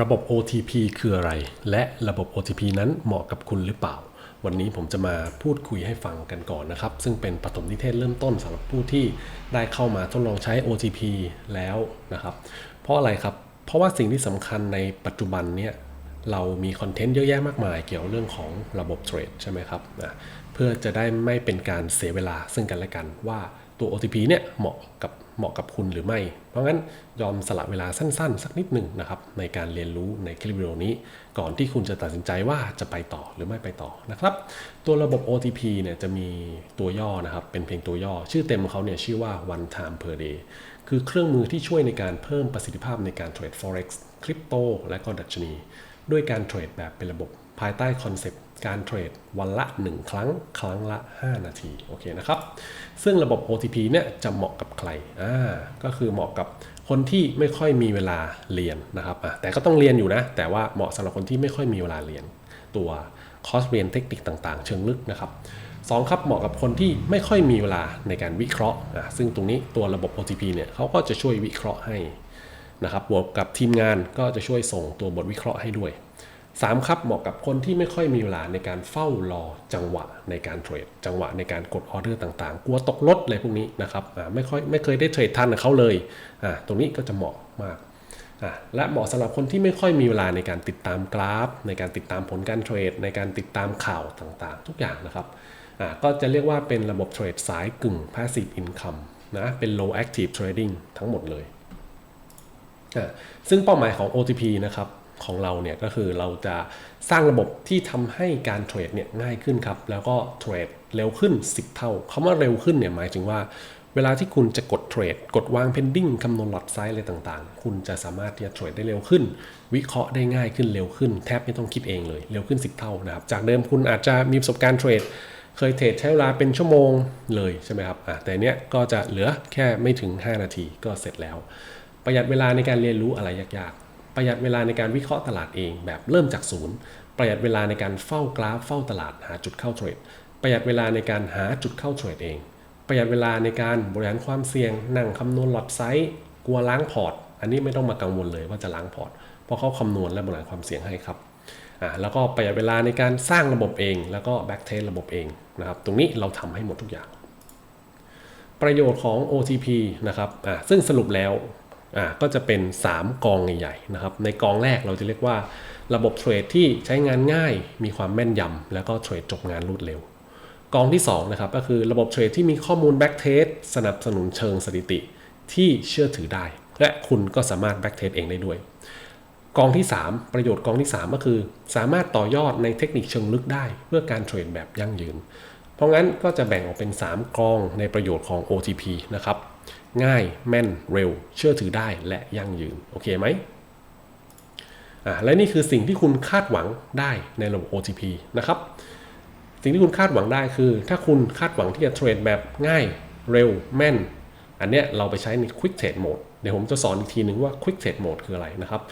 ระบบ OTP คืออะไร และระบบ OTP นั้นเหมาะกับคุณหรือเปล่า วันนี้ผมจะมาพูดคุยให้ฟังกันก่อนนะครับ ซึ่งเป็นปฐมนิเทศเริ่มต้นสำหรับผู้ที่ได้เข้ามาทดลองใช้ OTP แล้วนะครับ เพราะอะไรครับ เพราะว่าสิ่งที่สำคัญในปัจจุบันเนี่ยเรามีคอนเทนต์เยอะแยะมากมายเกี่ยวเรื่องของระบบเทรดใช่ไหมครับนะเพื่อจะได้ไม่เป็นการเสียเวลาซึ่งกันและกันว่าตัว OTP เนี่ยเหมาะกับ เหมาะกับคุณหรือไม่ เพราะงั้นยอมสละเวลาสั้นๆ สักนิดหนึ่งนะครับในการเรียนรู้ในคลิปวิดีโอนี้ ก่อนที่คุณจะตัดสินใจว่าจะไปต่อหรือไม่ไปต่อนะครับ ตัวระบบ OTP เนี่ยจะมีตัวย่อนะครับ เป็นเพียงตัวย่อ ชื่อเต็มของเขาเนี่ยชื่อว่า one time per day คือเครื่องมือที่ช่วยในการเพิ่มประสิทธิภาพในการเทรด forex คริปโตและก็ดัชนี ด้วยการเทรดแบบเป็นระบบภายใต้คอนเซปต์ การเทรดวันละ 1 ครั้ง ครั้งละ 5 นาทีโอเคนะครับ ซึ่งระบบ OTP เนี่ยจะเหมาะกับใครอ่าก็คือเหมาะกับคนที่ไม่ค่อยมีเวลาเรียนนะครับอะแต่ก็ต้องเรียนอยู่นะ แต่ว่าเหมาะสำหรับคนที่ไม่ค่อยมีเวลาเรียน ตัวคอร์สเรียนเทคนิคต่างๆ เชิงลึกนะครับสองครับเหมาะกับคนที่ไม่ค่อยมีเวลาในการวิเคราะห์อะซึ่งตรงนี้ตัวระบบ OTP เนี่ยเขาก็จะช่วยวิเคราะห์ให้นะครับบวกกับทีมงานก็จะช่วยส่งตัวบทวิเคราะห์ให้ด้วย 3ครับเหมาะกับคนที่ไม่ค่อยมีเวลาในการเฝ้ารอจังหวะในการเทรดจังหวะในการกดออเดอร์ต่างๆ กลัวตกรถอะไรพวกนี้นะครับไม่ค่อยไม่เคยได้เทรดทันกับเขาเลยตรงนี้ก็จะเหมาะมากและเหมาะสำหรับคนที่ไม่ค่อยมีเวลาในการติดตามกราฟ ในการติดตามผลการเทรด ในการติดตามข่าวต่างๆ ทุกอย่างนะครับก็จะเรียกว่าเป็นระบบเทรดสายกึ่ง passive income นะเป็น low active trading ทั้งหมดเลย ซึ่งเป้าหมายของ OTP นะครับ ของเราเนี่ยก็คือเราจะสร้างระบบที่ทำให้การเทรดเนี่ยง่ายขึ้นครับ แล้วก็เทรดเร็วขึ้น 10 เท่าคำว่าเร็วขึ้นเนี่ยหมายถึงว่า เวลาที่คุณจะกดเทรด กดวาง pending คำนวณหลอดไซส์อะไรต่างๆ คุณจะสามารถที่จะเทรดได้เร็วขึ้น วิเคราะห์ได้ง่ายขึ้นเร็วขึ้น แทบไม่ต้องคิดเองเลยเร็วขึ้น 10 เท่านะครับจากเดิมคุณอาจจะมีประสบการณ์เทรดเคยเทรดใช้เวลาเป็นชั่วโมงเลยใช่ไหมครับแต่เนี้ยก็จะเหลือแค่ไม่ถึง 5 นาทีก็เสร็จแล้ว ประหยัดเวลาในการเรียนรู้อะไรยากๆ ประหยัดเวลาในการวิเคราะห์ตลาดเองแบบเริ่มจากศูนย์ ประหยัดเวลาในการเฝ้ากราฟเฝ้าตลาดหาจุดเข้าเทรด ประหยัดเวลาในการหาจุดเข้าเทรดเอง ประหยัดเวลาในการบริหารความเสี่ยง นั่งคำนวณหลอดไซส์กลัวล้างพอร์ต อันนี้ไม่ต้องมากังวลเลยว่าจะล้างพอร์ต เพราะเขาคำนวณและบริหารความเสี่ยงให้ครับอ่าแล้วก็ประหยัดเวลาในการสร้างระบบเอง แล้วก็แบ็กเทสระบบเองนะครับตรงนี้เราทำให้หมดทุกอย่าง ประโยชน์ของ OTP นะครับอ่าซึ่งสรุปแล้ว อ่าก็จะเป็น 3 กองใหญ่ๆนะครับในกองแรกเราจะเรียกว่าระบบเทรดที่ใช้งานง่าย มีความแม่นยำแล้วก็เทรดจบงานรวดเร็ว กองที่2นะครับก็คือระบบเทรดที่มีข้อมูลแบ็กเทสสนับสนุนเชิงสถิติที่เชื่อถือได้ และคุณก็สามารถแบ็กเทสเองได้ด้วย กองที่ 3 ประโยชน์กองที่ 3 ก็คือ สามารถต่อยอดในเทคนิคเชิงลึกได้ เพื่อการเทรดแบบยั่งยืน เพราะงั้นก็จะแบ่งออกเป็น 3 กองในประโยชน์ของ OTP นะครับ ง่ายแม่นเร็ว เชื่อถือได้และยั่งยืน โอเคไหมอ่าและนี่คือสิ่งที่คุณคาดหวังได้ในระบบ OTP นะครับ สิ่งที่คุณคาดหวังได้คือ ถ้าคุณคาดหวังที่จะเทรดแบบง่ายเร็วแม่น อันเนี้ยเราไปใช้ใน Quick Trade Mode เดี๋ยวผมจะสอนอีกทีนึงว่า Quick Trade Mode คืออะไรนะครับ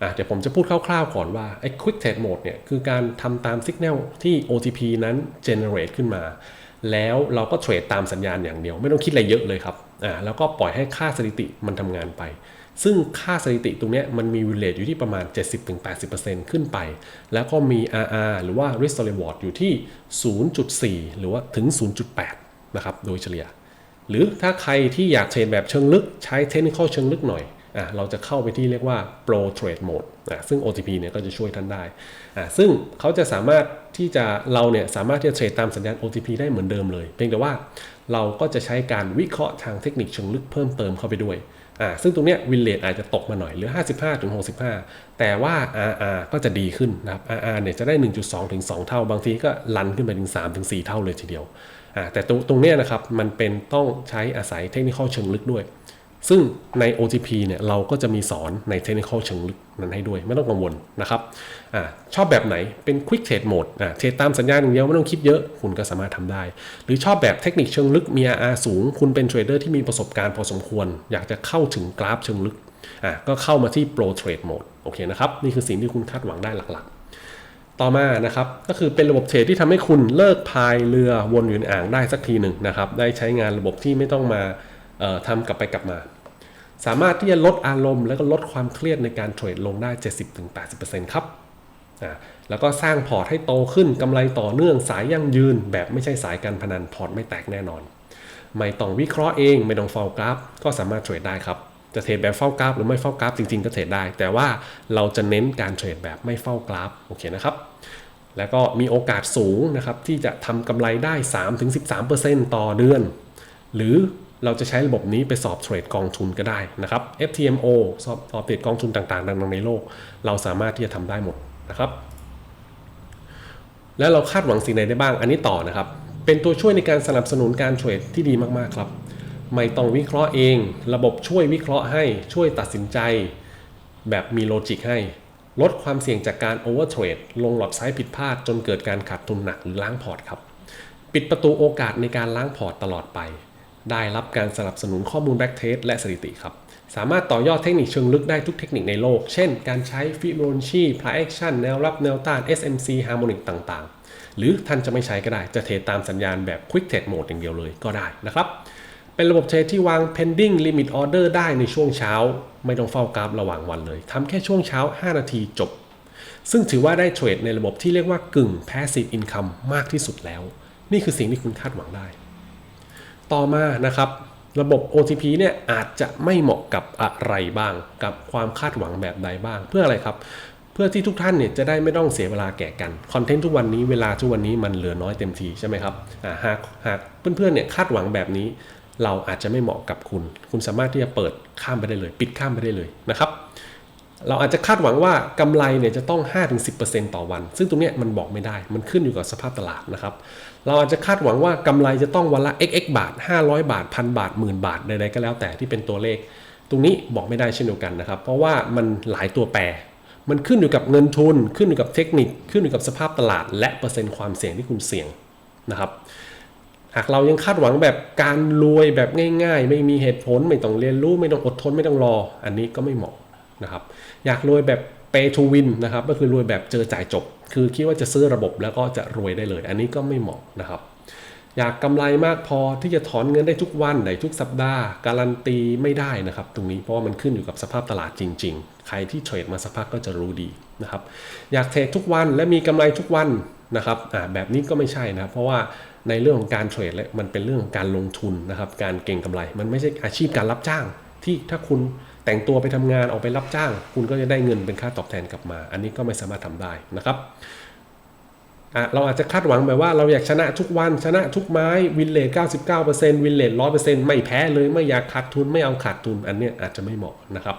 อะเดี๋ยวผมจะพูดคร่าวๆก่อนว่าไอ้ Quick Trade Mode เนี่ยคือการทำตาม Signal ที่ OTP นั้น generate ขึ้นมา แล้วเราก็เทรดตามสัญญาณอย่างเดียว ไม่ต้องคิดอะไรเยอะเลยครับ อ่าแล้วก็ปล่อยให้ค่าสถิติมันทำงานไป ซึ่งค่าสถิติตรงนี้มันมีวิเลตอยู่ที่ประมาณ 70-80%ขึ้นไป แล้วก็มี RR หรือว่า risk reward อยู่ที่ 0.4 หรือว่าถึง 0.8 นะครับ โดยเฉลี่ย หรือถ้าใครที่อยากเทรดแบบเชิงลึกใช้เทคนิคเชิงลึกหน่อย เราจะเข้าไปที่เรียกว่า Pro Trade Mode ซึ่ง OTP เนี่ยก็จะช่วยท่านได้ ซึ่งเขาจะสามารถที่จะเราเนี่ยสามารถที่จะเทรดตามสัญญาณ OTP ได้เหมือนเดิมเลย เพียงแต่ว่าเราก็จะใช้การวิเคราะห์ทางเทคนิคเชิงลึกเพิ่มเติมเข้าไปด้วยซึ่งตรงเนี้ยวินเลทอาจจะตกมาหน่อยเหลือ 55ถึง65 แต่ว่า RR ก็จะดีขึ้นนะครับ RR เนี่ยจะได้ 1.2ถึง2เท่า บางทีก็ลันขึ้นไปถึง3ถึง4เท่าเลยทีเดียวแต่ตรงตรงเนี้ยนะครับมันเป็นต้องใช้อาศัยเทคนิคเชิงลึกด้วย ซึ่งใน OTP เนี่ยเราก็จะมีสอนในเทคนิคเชิงลึกนั้นให้ด้วยไม่ต้องกังวลนะครับอชอบแบบไหนเป็น Quick Trade Mode เทรดตามสัญญาณอย่างเดียวไม่ต้องคิดเยอะคุณก็สามารถทำได้ หรือชอบแบบเทคนิคเชิงลึกมี RR สูง คุณเป็นเทรดเดอร์ที่มีประสบการณ์พอสมควร อยากจะเข้าถึงกราฟเชิงลึกก็เข้ามาที่ Pro Trade Mode โอเคนะครับนี่คือสิ่งที่คุณคาดหวังได้หลักๆ ต่อมานะครับก็คือเป็นระบบเทรดที่ทำให้คุณเลิกพายเรือวนอยู่ในอ่างได้สักทีหนึ่งนะครับได้ใช้งานระบบที่ไม่ต้องมา ทำกลับไปกลับมา สามารถที่จะลดอารมณ์ และก็ลดความเครียดในการเทรดลงได้ 70-80%ครับอ่าแล้วก็สร้างพอร์ตให้โตขึ้นกำไรต่อเนื่องสายยั่งยืน แบบไม่ใช่สายการพนันพอร์ตไม่แตกแน่นอน ไม่ต้องวิเคราะห์เองไม่ต้องเฝ้ากราฟ ก็สามารถเทรดได้ครับจะเทรดแบบเฝ้ากราฟหรือไม่เฝ้ากราฟจริงๆก็เทรดได้ แต่ว่าเราจะเน้นการเทรดแบบไม่เฝ้ากราฟโอเคนะครับแล้วก็มีโอกาสสูงนะครับที่จะทำกำไรได้ 3-13%ต่อเดือน หรือ เราจะใช้ระบบนี้ไปสอบเทรดกองทุนก็ได้นะครับ FTMO สอบสอบเทรดกองทุนต่างๆดังๆในโลก เราสามารถที่จะทำได้หมดนะครับ แล้วเราคาดหวังสิ่งใดได้บ้างอันนี้ต่อนะครับ เป็นตัวช่วยในการสนับสนุนการเทรดที่ดีมากๆครับ ไม่ต้องวิเคราะห์เอง ระบบช่วยวิเคราะห์ให้ช่วยตัดสินใจ แบบมีโลจิกให้ ลดความเสี่ยงจากการโอเวอร์เทรดลงหลอดไซส์ผิดพลาดจนเกิดการขาดทุนหนักหรือล้างพอร์ตครับ ปิดประตูโอกาสในการล้างพอร์ตตลอดไป ได้รับการสนับสนุนข้อมูลแบ็กเทสและสถิติครับ สามารถต่อยอดเทคนิคเชิงลึกได้ทุกเทคนิคในโลก เช่น การใช้ฟิโบนัชชี price action แนวรับแนวต้าน SMC harmonic ต่างๆ หรือท่านจะไม่ใช้ก็ได้ จะเทรดตามสัญญาณแบบ quick trade mode อย่างเดียวเลยก็ได้นะครับ เป็นระบบเทรดที่วาง pending limit order ได้ในช่วงเช้า ไม่ต้องเฝ้ากราฟระหว่างวันเลยทำแค่ช่วงเช้า 5 นาทีจบ ซึ่งถือว่าได้เทรดในระบบที่เรียกว่ากึ่ง passive income มากที่สุดแล้ว นี่คือสิ่งที่คุณคาดหวังได้ ต่อมานะครับ ระบบ OTP เนี่ยอาจจะไม่เหมาะกับอะไรบ้าง กับความคาดหวังแบบใดบ้าง เพื่ออะไรครับ เพื่อที่ทุกท่านเนี่ยจะได้ไม่ต้องเสียเวลาแก่กันคอนเทนต์ทุกวันนี้เวลาทุกวันนี้มันเหลือน้อยเต็มทีใช่ไหมครับหากหากเพื่อนๆเนี่ยคาดหวังแบบนี้ เราอาจจะไม่เหมาะกับคุณ คุณสามารถที่จะเปิดข้ามไปได้เลย ปิดข้ามไปได้เลยนะครับเราอาจจะคาดหวังว่ากำไรเนี่ยจะต้อง 5-10%ต่อวัน ซึ่งตรงเนี้ยมันบอกไม่ได้ มันขึ้นอยู่กับสภาพตลาดนะครับ เราอาจจะคาดหวังว่ากำไรจะต้องวันละ xx บาท 500 บาท1,000บาทหมื่นบาทใดๆก็แล้วแต่ที่เป็นตัวเลข ตรงนี้บอกไม่ได้เช่นเดียวกันนะครับ เพราะว่ามันหลายตัวแปร มันขึ้นอยู่กับเงินทุน ขึ้นอยู่กับเทคนิค ขึ้นอยู่กับสภาพตลาด และเปอร์เซ็นต์ความเสี่ยงที่คุณเสี่ยงนะครับหากเรายังคาดหวังแบบการรวยแบบง่ายๆ ไม่มีเหตุผลไม่ต้องเรียนรู้ไม่ต้องอดทนไม่ต้องรอ อันนี้ก็ไม่เหมาะนะครับ อยากรวยแบบ pay to win นะครับก็คือรวยแบบเจอจ่ายจบ คือคิดว่าจะซื้อระบบแล้วก็จะรวยได้เลย อันนี้ก็ไม่เหมาะนะครับอยากกำไรมากพอที่จะถอนเงินได้ทุกวันได้ทุกสัปดาห์ การันตีไม่ได้นะครับ ตรงนี้เพราะว่ามันขึ้นอยู่กับสภาพตลาดจริง ๆ ใครที่เทรดมาสักพักก็จะรู้ดีนะครับอยากเทรดทุกวันและมีกำไรทุกวันนะครับแบบนี้ก็ไม่ใช่นะครับเพราะว่าในเรื่องของการเทรดและมันเป็นเรื่องของการลงทุนนะครับ การเก่งกำไรมันไม่ใช่อาชีพการรับจ้างที่ถ้าคุณ แต่งตัวไปทำงานออกไปรับจ้าง คุณก็จะได้เงินเป็นค่าตอบแทนกลับมา อันนี้ก็ไม่สามารถทำได้นะครับเราอาจจะคาดหวังแบบว่าเราอยากชนะทุกวันชนะทุกไม้วินเลท99%วินเลท100%ไม่แพ้เลยไม่อยากขาดทุนไม่เอาขาดทุนอันเนี้ยอาจจะไม่เหมาะนะครับ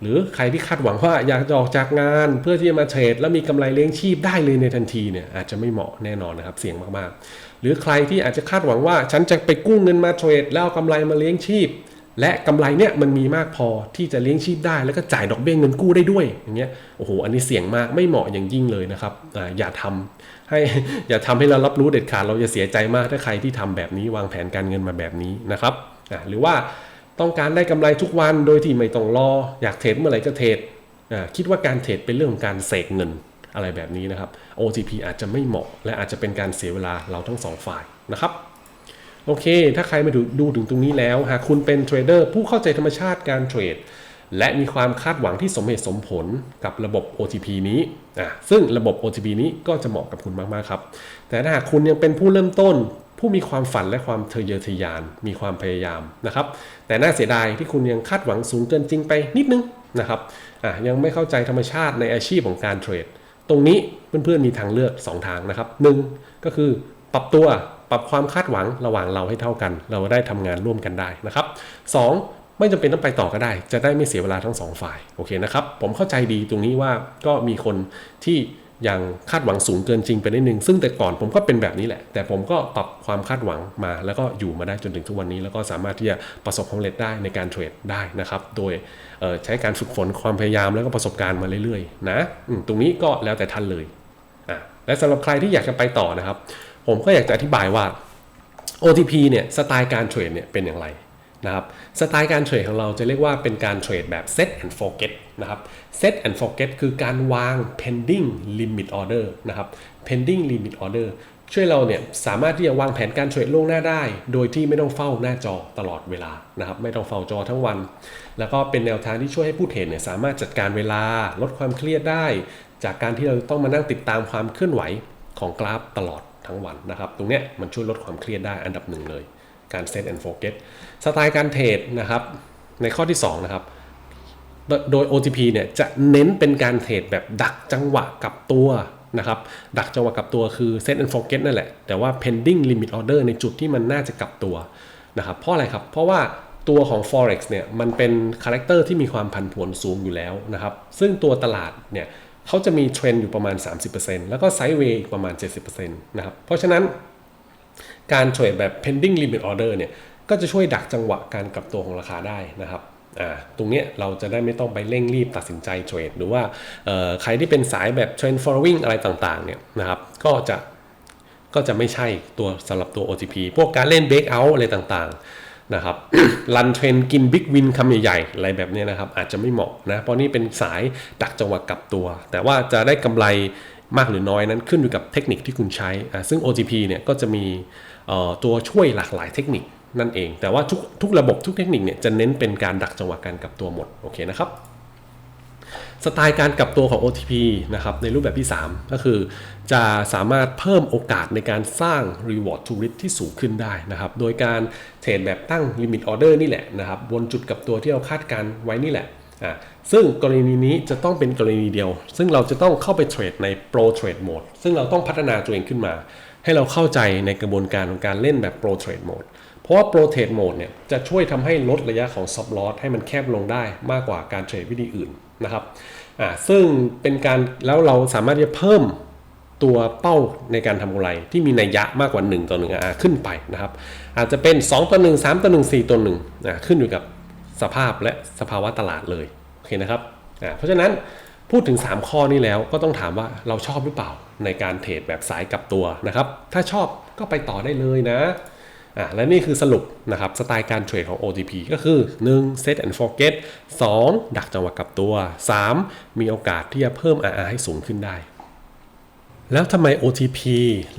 หรือใครที่คาดหวังว่าอยากจะออกจากงานเพื่อที่จะมาเทรดแล้วมีกำไรเลี้ยงชีพได้เลยในทันทีเนี่ยอาจจะไม่เหมาะแน่นอนนะครับเสี่ยงมากๆ หรือใครที่อาจจะคาดหวังว่าฉันจะไปกู้เงินมาเทรดแล้วเอากำไรมาเลี้ยงชีพ และกำไรเนี่ยมันมีมากพอที่จะเลี้ยงชีพได้ แล้วก็จ่ายดอกเบี้ยเงินกู้ได้ด้วยอย่างเงี้ยโอ้โหอันนี้เสี่ยงมากไม่เหมาะอย่างยิ่งเลยนะครับออย่าทำให้อย่าทำให้เรารับรู้เด็ดขาดเราจะเสียใจมากถ้าใครที่ทำแบบนี้วางแผนการเงินมาแบบนี้นะครับหรือว่าต้องการได้กำไรทุกวันโดยที่ไม่ต้องรออยากเทรดเมื่อไหร่ก็เทรดคิดว่าการเทรดเป็นเรื่องของการเสกเงินอะไรแบบนี้นะครับ OTP อาจจะไม่เหมาะ และอาจจะเป็นการเสียเวลาเราทั้งสองฝ่ายนะครับ โอเค ถ้าใครมาดูดูถึงตรงนี้แล้ว หากคุณเป็นเทรดเดอร์ผู้เข้าใจธรรมชาติการเทรด และมีความคาดหวังที่สมเหตุสมผลกับระบบ OTP นี้อะซึ่งระบบ OTP นี้ก็จะเหมาะกับคุณมาก ๆ ครับ แต่ถ้าหากคุณยังเป็นผู้เริ่มต้น ผู้มีความฝันและความทะเยอทะยาน มีความพยายามนะครับ แต่น่าเสียดายที่คุณยังคาดหวังสูงเกินจริงไปนิดนึงนะครับอะยังไม่เข้าใจธรรมชาติในอาชีพของการเทรด ตรงนี้เพื่อนๆมีทางเลือก 2 ทางนะครับหนึ่งก็คือปรับตัว ปรับความคาดหวังระหว่างเราให้เท่ากัน เราได้ทำงานร่วมกันได้นะครับสองไม่จำเป็นต้องไปต่อก็ได้ จะได้ไม่เสียเวลาทั้งสองฝ่ายโอเคนะครับผมเข้าใจดีตรงนี้ว่าก็มีคนที่ยังคาดหวังสูงเกินจริงไปนิดนึง ซึ่งแต่ก่อนผมก็เป็นแบบนี้แหละ แต่ผมก็ปรับความคาดหวังมา แล้วก็อยู่มาได้จนถึงทุกวันนี้ แล้วก็สามารถที่จะประสบความสำเร็จได้ในการเทรดได้นะครับ โดยใช้การฝึกฝนความพยายามแล้วก็ประสบการณ์มาเรื่อยๆ นะตรงนี้ก็แล้วแต่ท่านเลยและสำหรับใครที่อยากจะไปต่อนะครับ ผมก็อยากจะอธิบายว่า OTP เนี่ยสไตล์การเทรดเนี่ยเป็นอย่างไรนะครับสไตล์การเทรดของเราจะเรียกว่าเป็นการเทรดแบบ set and forget นะครับ set and forget คือการวาง pending limit order นะครับ pending limit order ช่วยเราเนี่ยสามารถที่จะวางแผนการเทรดล่วงหน้าได้ โดยที่ไม่ต้องเฝ้าหน้าจอตลอดเวลานะครับไม่ต้องเฝ้าจอทั้งวัน แล้วก็เป็นแนวทางที่ช่วยให้ผู้เทรดเนี่ยสามารถจัดการเวลาลดความเครียดได้ จากการที่เราต้องมานั่งติดตามความเคลื่อนไหวของกราฟตลอด ทั้งวันนะครับ ตรงเนี้ยมันช่วยลดความเครียดได้อันดับหนึ่งเลย การ set and forget สไตล์การเทรดนะครับ ในข้อที่ 2 นะครับ โดย OTP เนี่ยจะเน้นเป็นการเทรดแบบดักจังหวะกับตัวนะครับ ดักจังหวะกับตัวคือ set and forget นั่นแหละ แต่ว่า pending limit order ในจุดที่มันน่าจะกลับตัวนะครับ เพราะอะไรครับ เพราะว่าตัวของ forex เนี่ยมันเป็นคาแรคเตอร์ที่มีความผันผวนสูงอยู่แล้วนะครับ ซึ่งตัวตลาดเนี่ย เขาจะมีเทรนด์อยู่ประมาณ 30%แล้วก็ไซด์เวย์อีกประมาณ 70%นะครับ เพราะฉะนั้นการเทรดแบบ pending limit order เนี่ย ก็จะช่วยดักจังหวะการกลับตัวของราคาได้นะครับอ่าตรงนี้เราจะได้ไม่ต้องไปเร่งรีบตัดสินใจเทรด หรือว่าใครที่เป็นสายแบบ trend following อะไรต่างๆ เนี่ยนะครับ ก็จะก็จะไม่ใช่ตัวสำหรับตัว OTP พวกการเล่น break out อะไรต่างๆ นะครับรันเทรนกินบิ๊กวินคำใหญ่ๆ อะไรแบบนี้นะครับ อาจจะไม่เหมาะนะ เพราะนี่เป็นสายดักจังหวะกลับตัว แต่ว่าจะได้กำไรมากหรือน้อยนั้นขึ้นอยู่กับเทคนิคที่คุณใช้อ่าซึ่ง OTP เนี่ยก็จะมีตัวช่วยหลากหลายเทคนิคนั่นเอง แต่ว่าทุกทุกระบบทุกเทคนิคเนี่ยจะเน้นเป็นการดักจังหวะการกลับตัวหมด โอเคนะครับ สไตล์การกลับตัวของ OTP นะครับในรูปแบบที่ 3 ก็คือ จะสามารถเพิ่มโอกาสในการสร้าง Reward to Risk ที่สูงขึ้นได้นะครับ โดยการเทรดแบบตั้ง Limit Order นี่แหละนะครับบนจุดกลับตัวที่เราคาดการไว้นี่แหละอ่าซึ่งกรณีนี้จะต้องเป็นกรณีเดียว ซึ่งเราจะต้องเข้าไปเทรดใน Pro Trade Mode ซึ่งเราต้องพัฒนาตัวเองขึ้นมา ให้เราเข้าใจในกระบวนการของการเล่นแบบ Pro Trade Mode ราะว่า Pro Trade Mode เนี่ยจะช่วยทำให้ลดระยะของ Stop Loss ให้มันแคบลงได้มากกว่าการเทรดวิธีอื่นนะครับอ่าซึ่งเป็นการแล้วเราสามารถจะเพิ่มตัวเป้าในการทำกำไรที่มีนัยยะมากกว่า 1 ต่อ1อ่าขึ้นไปนะครับ อาจจะเป็น 2 ต่อ 1 3 ต่อ 1 4 ต่อ1อ่าขึ้นอยู่กับสภาพและสภาวะตลาดเลยโอเคนะครับอ่าเพราะฉะนั้นพูดถึง 3 ข้อนี้แล้วก็ต้องถามว่าเราชอบหรือเปล่าในการเทรดแบบสายกับตัวนะครับ ถ้าชอบก็ไปต่อได้เลยนะ อะและนี่คือสรุปนะครับสไตล์การเทรดของ OTP ก็คือ 1. set and forget 2. ดักจังหวะกับตัว 3. มีโอกาสที่จะเพิ่ม RR ให้สูงขึ้นได้ แล้วทำไม OTP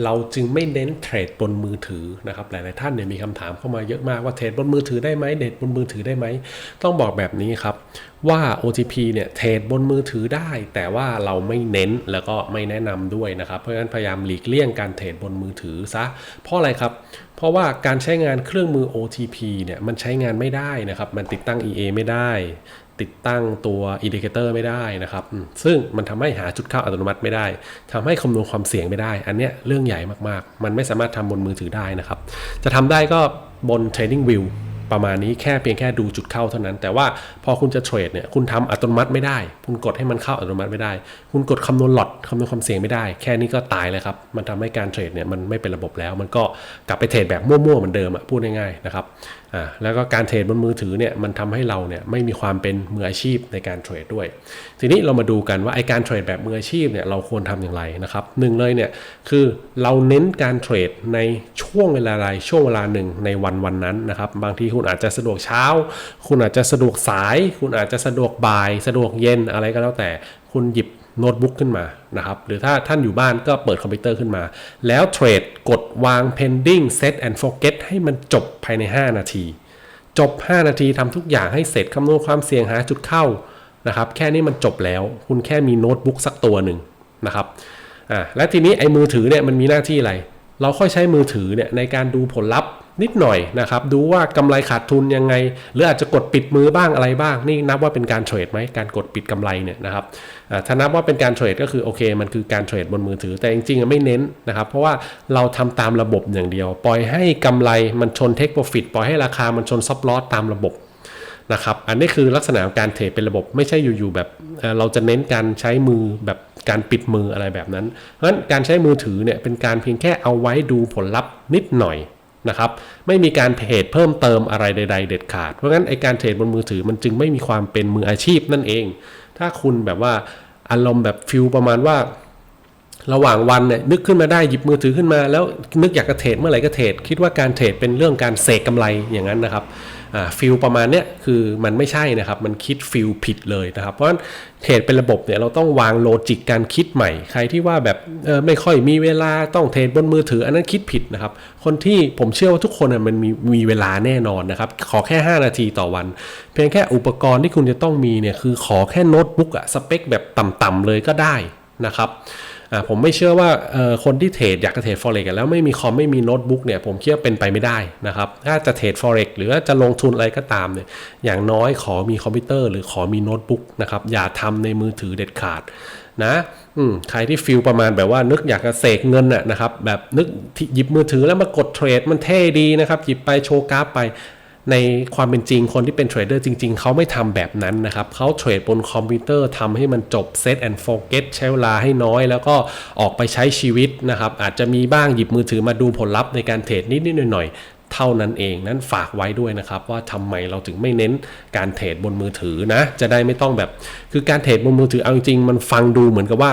เราจึงไม่เน้นเทรดบนมือถือนะครับหลาย ๆ ท่านเนี่ยมีคำถามเข้ามาเยอะมากว่าเทรดบนมือถือได้ไหมเดทบนมือถือได้ไหม ต้องบอกแบบนี้ครับ ว่า OTP เนี่ยเทรดบนมือถือได้ แต่ว่าเราไม่เน้นแล้วก็ไม่แนะนำด้วยนะครับ เพราะฉะนั้นพยายามหลีกเลี่ยงการเทรดบนมือถือซะเพราะอะไรครับเพราะว่าการใช้งานเครื่องมือ OTP เนี่ยมันใช้งานไม่ได้นะครับมันติดตั้ง EA ไม่ได้ ติดตั้งตัวอินดิเคเตอร์ไม่ได้นะครับ ซึ่งมันทำให้หาจุดเข้าอัตโนมัติไม่ได้ทำให้คำนวณความเสี่ยงไม่ได้ อันเนี้ยเรื่องใหญ่มากๆ มันไม่สามารถทำบนมือถือได้นะครับ จะทำได้ก็บน Trading View ประมาณนี้แค่เพียงแค่ดูจุดเข้าเท่านั้น แต่ว่าพอคุณจะเทรดเนี่ยคุณทำอัตโนมัติไม่ได้ คุณกดให้มันเข้าอัตโนมัติไม่ได้ คุณกดคำนวณหลอดคำนวณความเสี่ยงไม่ได้ แค่นี้ก็ตายเลยครับ มันทำให้การเทรดเนี่ยมันไม่เป็นระบบแล้ว มันก็กลับไปเทรดแบบมั่วๆเหมือนเดิมอะพูดง่ายๆนะครับ อ่าแล้วก็การเทรดบนมือถือเนี่ยมันทำให้เราเนี่ยไม่มีความเป็นมืออาชีพในการเทรดด้วย ทีนี้เรามาดูกันว่าไอการเทรดแบบมืออาชีพเนี่ยเราควรทำอย่างไรนะครับหนึ่งเลยเนี่ยคือเราเน้นการเทรดในช่วงเวลาใดช่วงเวลาหนึ่งในวันวันนั้นนะครับบางทีคุณอาจจะสะดวกเช้า คุณอาจจะสะดวกสาย คุณอาจจะสะดวกบ่าย สะดวกเย็นอะไรก็แล้วแต่คุณหยิบ โน้ตบุ๊กขึ้นมานะครับหรือถ้าท่านอยู่บ้านก็เปิดคอมพิวเตอร์ขึ้นมา แล้วเทรดกดวาง pending set and forget ให้มันจบภายใน 5 นาที จบ 5 นาทีทำทุกอย่างให้เสร็จคำนวณความเสี่ยงหาจุดเข้านะครับแค่นี้มันจบแล้ว คุณแค่มีโน้ตบุ๊กสักตัวหนึ่งนะครับอ่าและทีนี้ไอ้มือถือเนี่ยมันมีหน้าที่อะไร เราค่อยใช้มือถือเนี่ยในการดูผลลัพธ์ นิดหน่อยนะครับ ดูว่ากำไรขาดทุนยังไง หรืออาจจะกดปิดมือบ้างอะไรบ้าง นี่นับว่าเป็นการเทรดไหมการกดปิดกำไรเนี่ยนะครับถ้านับว่าเป็นการเทรดก็คือโอเคมันคือการเทรดบนมือถือ แต่จริงๆไม่เน้นนะครับ เพราะว่าเราทำตามระบบอย่างเดียว ปล่อยให้กำไรมันชนเทคโปรฟิตปล่อยให้ราคามันชนซับลอสตามระบบนะครับอันนี้คือลักษณะการเทรดเป็นระบบไม่ใช่อยู่ๆแบบเราจะเน้นการใช้มือแบบการปิดมืออะไรแบบนั้น เพราะฉะนั้นการใช้มือถือเนี่ยเป็นการเพียงแค่เอาไว้ดูผลลัพธ์นิดหน่อย นะครับไม่มีการเทรดเพิ่มเติมอะไรใด ๆ เด็ดขาด เพราะงั้นไอการเทรดบนมือถือมันจึงไม่มีความเป็นมืออาชีพนั่นเอง ถ้าคุณแบบว่าอารมณ์แบบฟิลประมาณว่า ระหว่างวันเนี่ยนึกขึ้นมาได้หยิบมือถือขึ้นมา แล้วนึกอยากจะเทรดเมื่อไหร่ก็เทรดคิดว่าการเทรดเป็นเรื่องการเสกกำไรอย่างนั้นนะครับ ฟิลประมาณเนี้ยคือมันไม่ใช่นะครับ มันคิดฟิลผิดเลยนะครับ เพราะฉะนั้นเทรดเป็นระบบเนี่ยเราต้องวางโลจิกการคิดใหม่ ใครที่ว่าแบบเออไม่ค่อยมีเวลาต้องเทรดบนมือถือ อันนั้นคิดผิดนะครับ คนที่ผมเชื่อว่าทุกคนน่ะมันมีมีเวลาแน่นอนนะครับ ขอแค่ 5 นาทีต่อวัน เพียงแค่อุปกรณ์ที่คุณจะต้องมีเนี่ยคือขอแค่โน้ตบุ๊กอะสเปคแบบต่ำๆเลยก็ได้นะครับ ผมไม่เชื่อว่าคนที่เทรดอยากจะเทรด forex กันแล้วไม่มีคอมไม่มีโน้ตบุ๊กเนี่ยผมคิดว่าเป็นไปไม่ได้นะครับถ้าจะเทรด forex หรือว่าจะลงทุนอะไรก็ตามเนี่ยอย่างน้อยขอมีคอมพิวเตอร์หรือขอมีโน้ตบุ๊กนะครับอย่าทำในมือถือเด็ดขาดนะอืมใครที่ฟิลประมาณแบบว่านึกอยากจะเสกเงินน่ะนะครับแบบนึกหยิบมือถือแล้วมากดเทรดมันเท่ดีนะครับหยิบไปโชว์กราฟไป ในความเป็นจริงคนที่เป็นเทรดเดอร์จริง ๆ เขาไม่ทำแบบนั้นนะครับเขาเทรดบนคอมพิวเตอร์ทำให้มันจบ Set and Forget ใช้เวลาให้น้อย แล้วก็ออกไปใช้ชีวิตนะครับอาจจะมีบ้างหยิบมือถือมาดูผลลัพธ์ในการเทรดนิดๆหน่อยๆเท่านั้นเองนั้นฝากไว้ด้วยนะครับว่าทำไมเราถึงไม่เน้นการเทรดบนมือถือนะ จะได้ไม่ต้องแบบ คือการเทรดบนมือถือเอาจริงๆมันฟังดูเหมือนกับว่า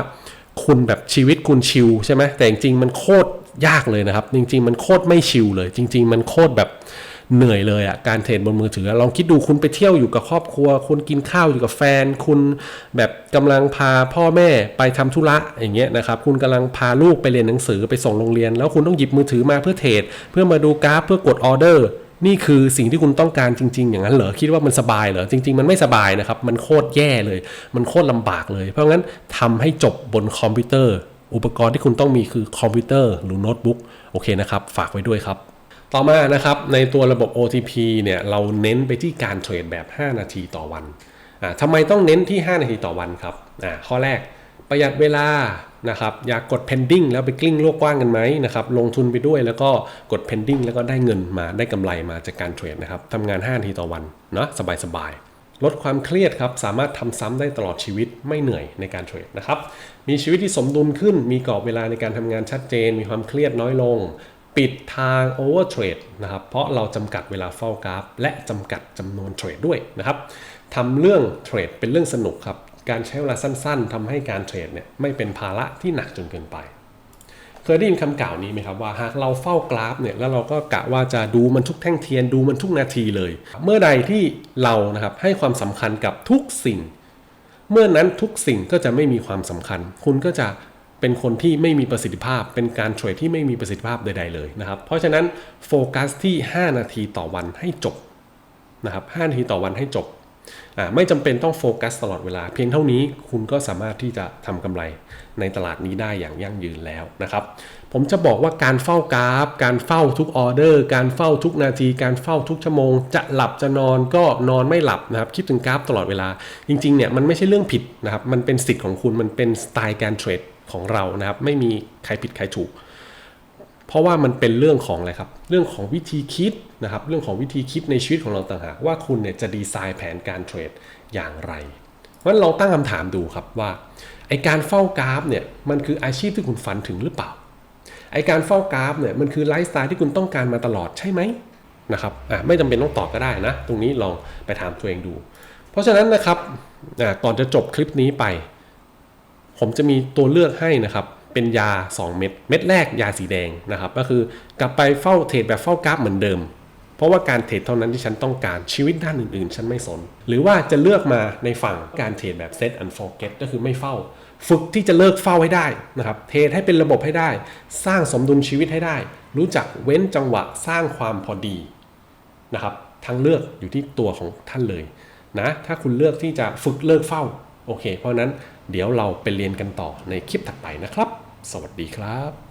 คุณแบบชีวิตคุณชิลใช่ไหมแต่จริงๆมันโคตรยากเลยนะครับ จริง ๆ มันโคตรไม่ชิลเลย จริง ๆ มันโคตรแบบ เหนื่อยเลยอะการเทรดบนมือถือลองคิดดูคุณไปเที่ยวอยู่กับครอบครัว คุณกินข้าวอยู่กับแฟน คุณแบบกำลังพาพ่อแม่ไปทำธุระอย่างเงี้ยนะครับคุณกำลังพาลูกไปเรียนหนังสือไปส่งโรงเรียน แล้วคุณต้องหยิบมือถือมาเพื่อเทรดเพื่อมาดูกราฟเพื่อกดออเดอร์นี่คือสิ่งที่คุณต้องการจริง ๆ อย่างนั้นเหรอคิดว่ามันสบายเหรอจริง ๆ มันไม่สบายนะครับ มันโคตรแย่เลย มันโคตรลำบากเลย เพราะงั้นทำให้จบบนคอมพิวเตอร์ อุปกรณ์ที่คุณต้องมีคือคอมพิวเตอร์หรือโน้ตบุ๊กโอเคนะครับ ฝากไว้ด้วยครับ ต่อมานะครับในตัวระบบ OTP เนี่ยเราเน้นไปที่การเทรดแบบ 5 นาทีต่อวันอ่าทำไมต้องเน้นที่ 5 นาทีต่อวันครับอ่าข้อแรกประหยัดเวลานะครับอยากกด pending แล้วไปกลิ้งโลกกว้างกันไหมนะครับลงทุนไปด้วยแล้วก็กด pending แล้วก็ได้เงินมาได้กำไรมาจากการเทรดนะครับทำงาน 5 นาทีต่อวันเนาะสบายๆ ลดความเครียดครับสามารถทำซ้ำได้ตลอดชีวิตไม่เหนื่อยในการเทรดนะครับมีชีวิตที่สมดุลขึ้น มีกรอบเวลาในการทำงานชัดเจน มีความเครียดน้อยลง ปิดทางโอเวอร์เทรดนะครับ เพราะเราจำกัดเวลาเฝ้ากราฟ และจำกัดจำนวนเทรดด้วยนะครับทำเรื่องเทรดเป็นเรื่องสนุกครับ การใช้เวลาสั้น ๆทำให้การเทรดเนี่ยไม่เป็นภาระที่หนักจนเกินไป เคยได้ยินคำกล่าวนี้ไหมครับว่าหากเราเฝ้ากราฟเนี่ยแล้วเราก็กะว่าจะดูมันทุกแท่งเทียนดูมันทุกนาทีเลย เมื่อใดที่เรานะครับให้ความสำคัญกับทุกสิ่ง เมื่อนั้นทุกสิ่งก็จะไม่มีความสำคัญ คุณก็จะ เป็นคนที่ไม่มีประสิทธิภาพ เป็นการเทรดที่ไม่มีประสิทธิภาพใด ๆ เลยนะครับ เพราะฉะนั้นโฟกัสที่ 5 นาทีต่อวันให้จบนะครับ5นาทีต่อวันให้จบ ไม่จำเป็นต้องโฟกัสตลอดเวลา เพียงเท่านี้คุณก็สามารถที่จะทำกำไรในตลาดนี้ได้อย่างยั่งยืนแล้วนะครับ ผมจะบอกว่าการเฝ้ากราฟ การเฝ้าทุกออเดอร์ การเฝ้าทุกนาที การเฝ้าทุกชั่วโมง จะหลับจะนอนก็นอนไม่หลับนะครับ คิดถึงกราฟตลอดเวลา จริงๆเนี่ยมันไม่ใช่เรื่องผิดนะครับ มันเป็นสิทธิ์ของคุณ มันเป็นสไตล์การเทรด ของเรานะครับ ไม่มีใครผิดใครถูก เพราะว่ามันเป็นเรื่องของอะไรครับ เรื่องของวิธีคิดนะครับ เรื่องของวิธีคิดในชีวิตของเราต่างหากว่าคุณเนี่ยจะดีไซน์แผนการเทรดอย่างไรเพราะฉะนั้นลองตั้งคำถามดูครับว่าไอการเฝ้ากราฟเนี่ยมันคืออาชีพที่คุณฝันถึงหรือเปล่าไอการเฝ้ากราฟเนี่ยมันคือไลฟ์สไตล์ที่คุณต้องการมาตลอดใช่ไหมนะครับอะไม่จำเป็นต้องตอบก็ได้นะ ตรงนี้ลองไปถามตัวเองดู เพราะฉะนั้นนะครับอะก่อนจะจบคลิปนี้ไป ผมจะมีตัวเลือกให้นะครับ เป็นยา 2 เม็ด เม็ดแรกยาสีแดงนะครับ ก็คือกลับไปเฝ้าเทรดแบบเฝ้ากราฟเหมือนเดิม เพราะว่าการเทรดเท่านั้นที่ฉันต้องการชีวิตด้านอื่นๆ ฉันไม่สน หรือว่าจะเลือกมาในฝั่งการเทรดแบบ set and forget ก็คือไม่เฝ้า ฝึกที่จะเลิกเฝ้าให้ได้นะครับ เทรดให้เป็นระบบให้ได้ สร้างสมดุลชีวิตให้ได้ รู้จักเว้นจังหวะสร้างความพอดีนะครับทางเลือกอยู่ที่ตัวของท่านเลยนะ ถ้าคุณเลือกที่จะฝึกเลิกเฝ้า โอเค เพราะฉะนั้น เดี๋ยวเราไปเรียนกันต่อในคลิปถัดไปนะครับ สวัสดีครับ